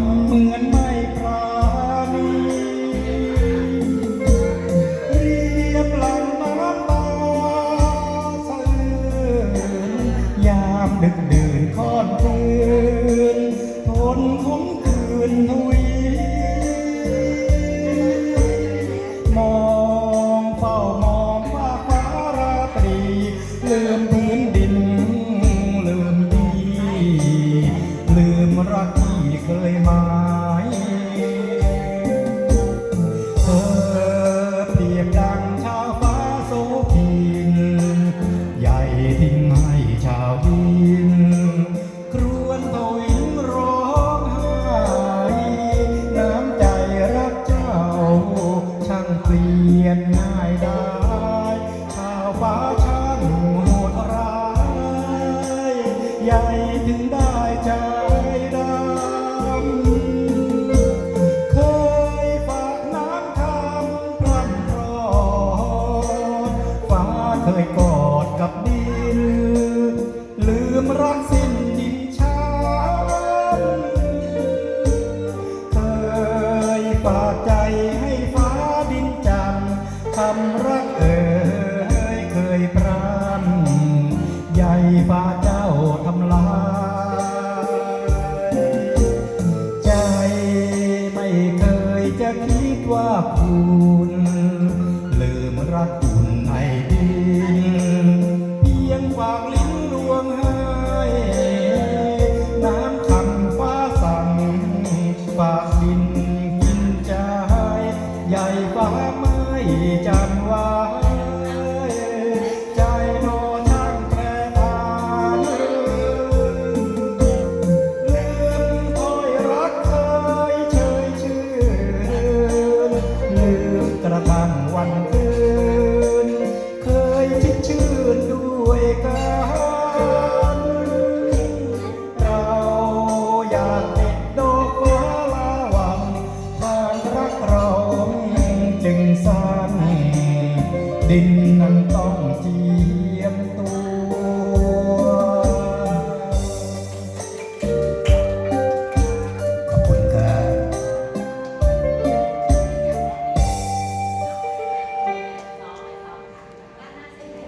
ำเหมือนไม่ปราณีเรียบหลังน้ำตาเสื่ยามดึก ที่เคยหมาย เคยกอดกับดินลืมรักสิ้นดินชานเคยฝากใจให้ฟ้าดินจันทำรักเอ่ยเคยพรำใหญ่ฟ้าเจ้าทำลายใจไม่เคยจะคิดว่าคุณ ไม่จำไว้ใจโนช่างแปรทานลืมถ้อยรักเคยเชยชื่นลืมกระทั่งวันคืน เคยชิดชื่นด้วยกัน บ